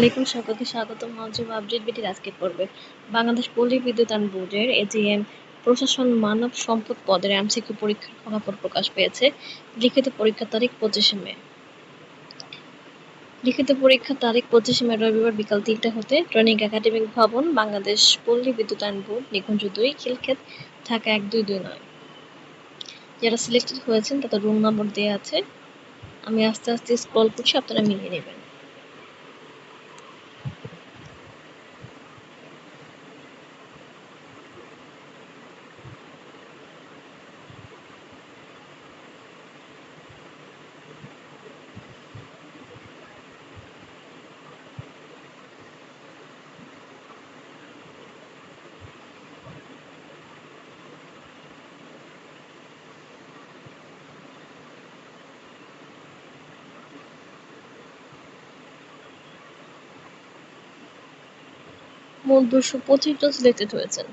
আলাইকুম সকলকে স্বাগত মহাজব আপডেট বিটির আজকের পর্বে। বাংলাদেশ পল্লী বিদ্যুতায়ন বোর্ডের এজিএম প্রশাসন মানব সম্পদ পদের এমসিকিউ পরীক্ষার ফলাফল প্রকাশ পেয়েছে, লিখিত পরীক্ষার তারিখ পঁচিশে মে। লিখিত পরীক্ষার তারিখ পঁচিশে মে রবিবার বিকাল তিনটা হতে ট্রেনিং একাডেমিক ভবন, বাংলাদেশ পল্লী বিদ্যুতায়ন বোর্ড, নিকুঞ্জ দুই, খিলক্ষেত, ঢাকা এক, দুই দুই, নয়। যারা সিলেক্টেড হয়েছেন তাদের রুম নম্বর দেওয়া আছে। আমি আস্তে আস্তে স্ক্রল করছি, আপনারা মিলিয়ে নেবেন। মোট দুশো পঁচিশ জন সিলেক্টেড হয়েছেন।